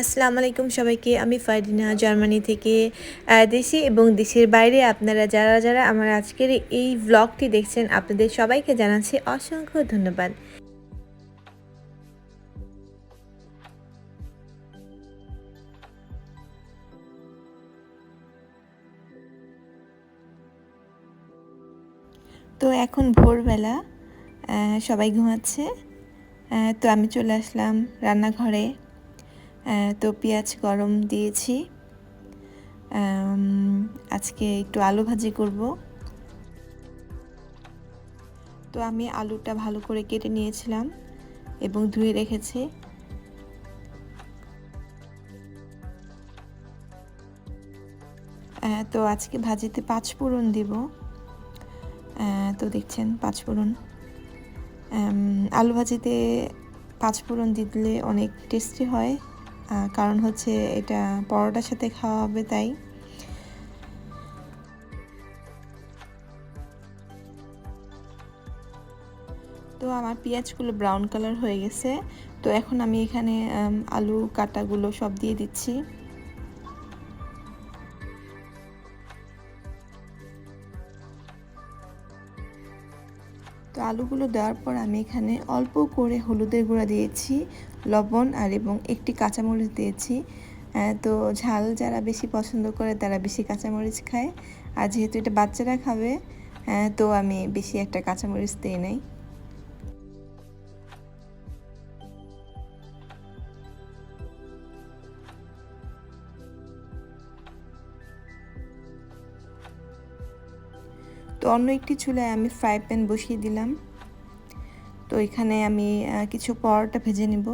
আসসালামু আলাইকুম সবাইকে। আমি ফারদিনা, জার্মানি থেকে দেশে এবং দেশের বাইরে। আপনারা যারা যারা আমার আজকের এই ব্লগটি দেখছেন, আপনাদের সবাইকে জানাচ্ছি অসংখ্য ধন্যবাদ। তো এখন ভোরবেলা সবাই ঘুমাচ্ছে। তো আমি চলে আসলাম রান্নাঘরে। তো পেঁয়াজ গরম দিয়েছি। আজকে একটু আলু ভাজি করব। তো আমি আলুটা ভালো করে কেটে নিয়েছিলাম এবং ধুয়ে রেখেছি। তো আজকে ভাজিতে পাঁচ ফোড়ন দিব। তো দেখছেন পাঁচ ফোড়ন। আলু ভাজিতে পাঁচ ফোড়ন দিলে অনেক টেস্টি হয়। কারণ হচ্ছে এটা পরোটার সাথে খাওয়া হবে তাই। তো আমার পেঁয়াজগুলো ব্রাউন কালার হয়ে গেছে। তো এখন আমি এখানে আলু, কাটাগুলো সব দিয়ে দিচ্ছি। তো আলুগুলো দেওয়ার পর আমি এখানে অল্প করে হলুদের গুঁড়া দিয়েছি, লবণ আর এবং একটি কাঁচামরিচ দিয়েছি। তো ঝাল যারা বেশি পছন্দ করে তারা বেশি কাঁচামরিচ খায়। আর যেহেতু এটা বাচ্চারা খাবে তো আমি বেশি একটা কাঁচামরিচ দিয়ে নেই। তো অন্য একটি চুলায় আমি ফ্রাই প্যান বসিয়ে দিলাম। তো এখানে আমি কিছু পরোটা ভেজে নেব।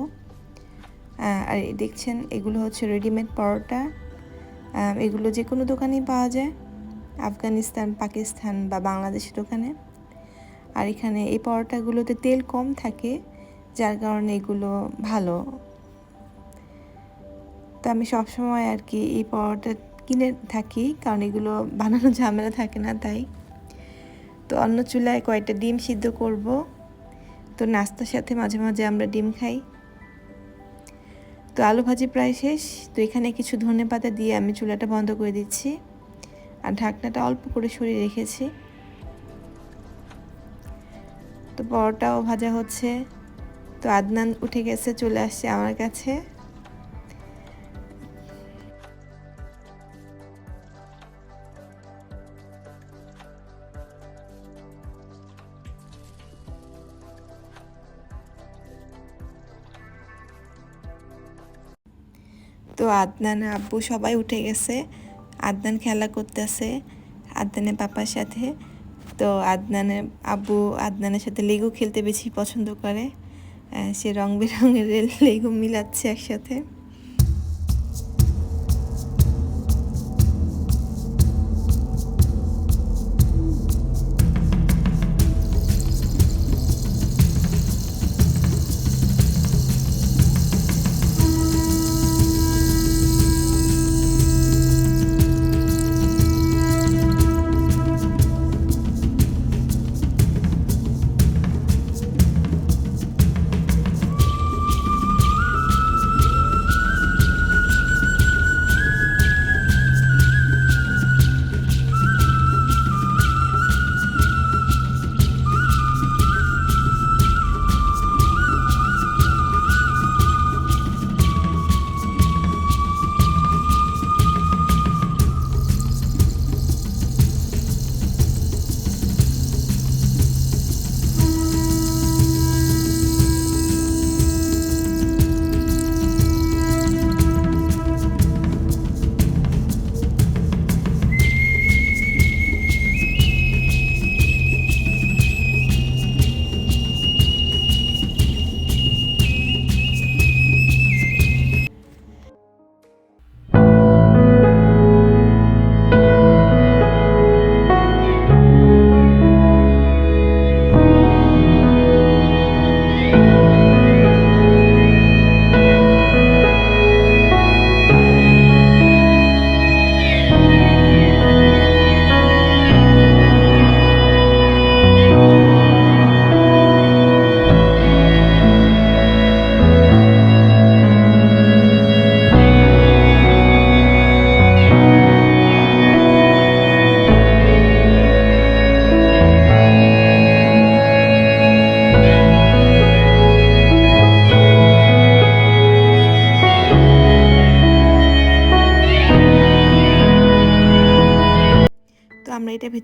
আর দেখছেন, এগুলো হচ্ছে রেডিমেড পরোটা। এগুলো যে কোনো দোকানেই পাওয়া যায়। আফগানিস্তান, পাকিস্তান বা বাংলাদেশের দোকানে। আর এখানে এই পরোটাগুলোতে তেল কম থাকে, যার কারণে এগুলো ভালো। তো আমি সবসময় আর কি এই পরোটা কিনে থাকি, কারণ এগুলো বানানো ঝামেলা থাকে না, তাই। তো অন্য চুলায় কয়েকটা ডিম সিদ্ধ করব। তো নাস্তার সাথে মাঝে মাঝে আমরা ডিম খাই। তো আলু ভাজি প্রায় শেষ। তো এখানে কিছু ধনে পাতা দিয়ে আমি চুলাটা বন্ধ করে দিচ্ছি। আর ঢাকনাটা অল্প করে সরিয়ে রেখেছি। তো পরোটাও ভাজা হচ্ছে। তো আদনান উঠে গেছে, চলে আসছে আমার কাছে। তো আদনান আব্বু সবাই উঠে গেছে। আদনান খেলা করতেছে, আদনানের পাপার সাথে। তো আদনানের আব্বু আদনানের সাথে লেগু খেলতে বেশি পছন্দ করে। সে রং বেরঙের লেগু মিলাচ্ছে একসাথে।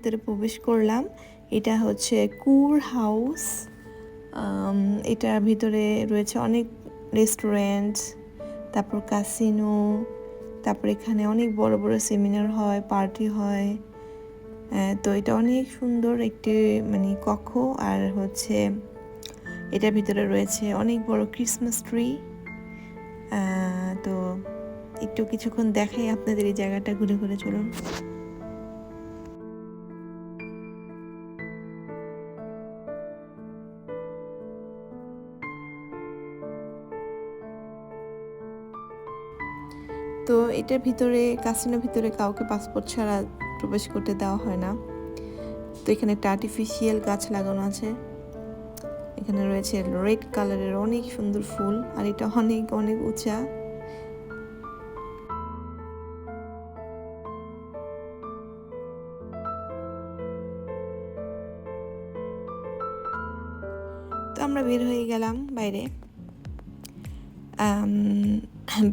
ভিতরে প্রবেশ করলাম। এটা হচ্ছে কুর হাউস। এটার ভিতরে রয়েছে অনেক রেস্টুরেন্ট, তারপর কাসিনো তারপর এখানে অনেক বড় বড় সেমিনার হয়, পার্টি হয়। তো এটা অনেক সুন্দর একটি মানে কক্ষ। আর হচ্ছে এটার ভিতরে রয়েছে অনেক বড় ক্রিসমাস ট্রি। তো একটু কিছুক্ষণ দেখাই আপনাদের এই জায়গাটা ঘুরে ঘুরে চলুন। তো এটার ভিতরে কাসিনোর ভিতরে কাউকে পাসপোর্ট ছাড়া প্রবেশ করতে দেওয়া হয় না। তো এখানে একটা আর্টিফিশিয়াল গাছ লাগানো আছে। এখানে রয়েছে রেড কালারের অনেক সুন্দর ফুল, আর এটা অনেক অনেক উঁচা। তো আমরা বের হয়ে গেলাম বাইরে।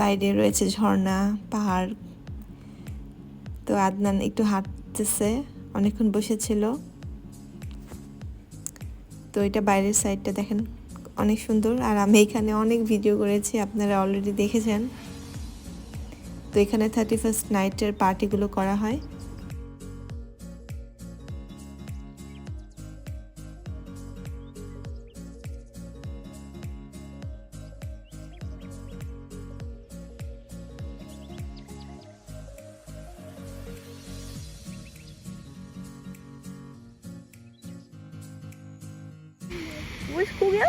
বাইরে রয়েছে ঝর্ণা, পাহাড়। তো আদনান একটু হাঁটতেছে, অনেকক্ষণ বসেছিল। তো এটা বাইরের সাইডটা দেখেন, অনেক সুন্দর। আর আমি এখানে অনেক ভিডিও করেছি, আপনারা অলরেডি দেখেছেন। তো এখানে থার্টি ফার্স্ট নাইটের পার্টিগুলো করা হয়। vou escolher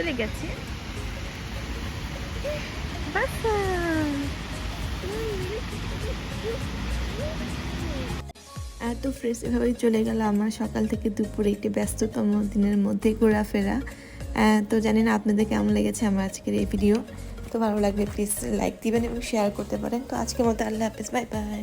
চলে গেছে। এত ফ্রেশ এভাবেই চলে গেল আমার সকাল থেকে দুপুরে একটি ব্যস্ততম দিনের মধ্যে ঘোরাফেরা। তো জানি না আপনাদের কেমন লেগেছে আমার আজকের এই ভিডিও তো ভালো লাগলে প্লিজ লাইক দিবেন এবং শেয়ার করতে পারেন। তো আজকের মতো আল্লাহ হাফিজ বাই বাই